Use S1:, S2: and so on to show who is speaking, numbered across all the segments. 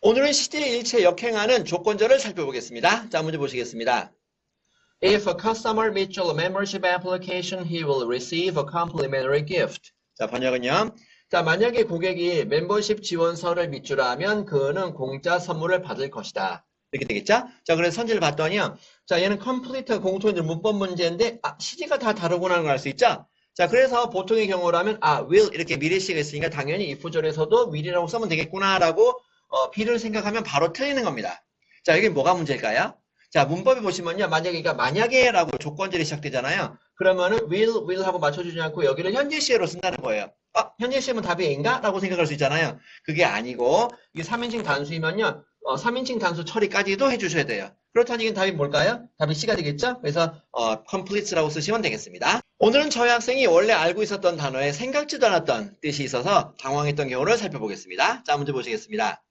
S1: 오늘은 시제일체 역행하는 조건절을 살펴보겠습니다. 자, 문제 보시겠습니다. If a customer meets your membership application, he will receive a complimentary gift. 자, 번역은요. 자, 만약에 고객이 멤버십 지원서를 밑줄 하면 그는 공짜 선물을 받을 것이다. 이렇게 되겠죠? 자, 그래서 선지를 봤더니요. 자, 얘는 컴플리트 공통인 문법 문제인데, 아, 시제가 다 다르구나 하는 걸 알 수 있죠? 자, 그래서 보통의 경우라면, 아, will 이렇게 미래시가 있으니까 당연히 if절에서도 will이라고 쓰면 되겠구나라고, 어, B를 생각하면 바로 틀리는 겁니다. 자, 여기 뭐가 문제일까요? 자, 문법에 보시면요. 만약에, 그러니까 만약에라고 조건절이 시작되잖아요. 그러면은 will, will 하고 맞춰주지 않고 여기를 현재 시제로 쓴다는 거예요. 아, 현재 시제면 답이 A인가? 라고 생각할 수 있잖아요. 그게 아니고, 이게 3인칭 단수이면요. 어, 3인칭 단수 처리까지도 해주셔야 돼요. 그렇다니 이게 답이 뭘까요? 답이 C가 되겠죠? 그래서 어, complete라고 쓰시면 되겠습니다. 오늘은 저희 학생이 원래 알고 있었던 단어에 생각지도 않았던 뜻이 있어서 당황했던 경우를 살펴보겠습니다. 자, 문제 보시겠습니다.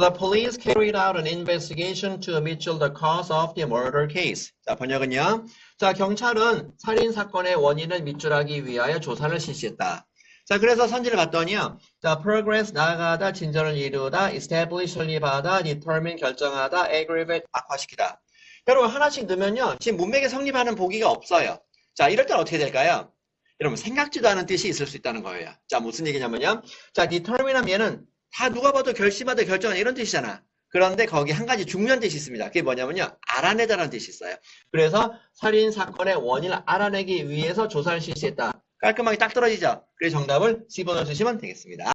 S1: The police carried out an investigation to mitchell the cause of the murder case. 자, 번역은요. 자, 경찰은 살인 사건의 원인을 밑줄하기 위하여 조사를 실시했다. 자, 그래서 선지를 봤더니요. 자, progress 나아가다, 진전을 이루다, establish 설립하다, determine 결정하다, aggravate 악화시키다. 여러분 하나씩 넣으면요. 지금 문맥에 성립하는 보기가 없어요. 자, 이럴 땐 어떻게 될까요? 여러분 생각지도 않은 뜻이 있을 수 있다는 거예요. 자, 무슨 얘기냐면요. 자, determine 하면 얘는 다 누가 봐도 결심하다, 결정하다 이런 뜻이잖아. 그런데 거기 한 가지 중요한 뜻이 있습니다. 그게 뭐냐면요. 알아내다라는 뜻이 있어요. 그래서 살인 사건의 원인을 알아내기 위해서 조사를 실시했다. 깔끔하게 딱 떨어지죠. 그래서 정답을 주시면 되겠습니다.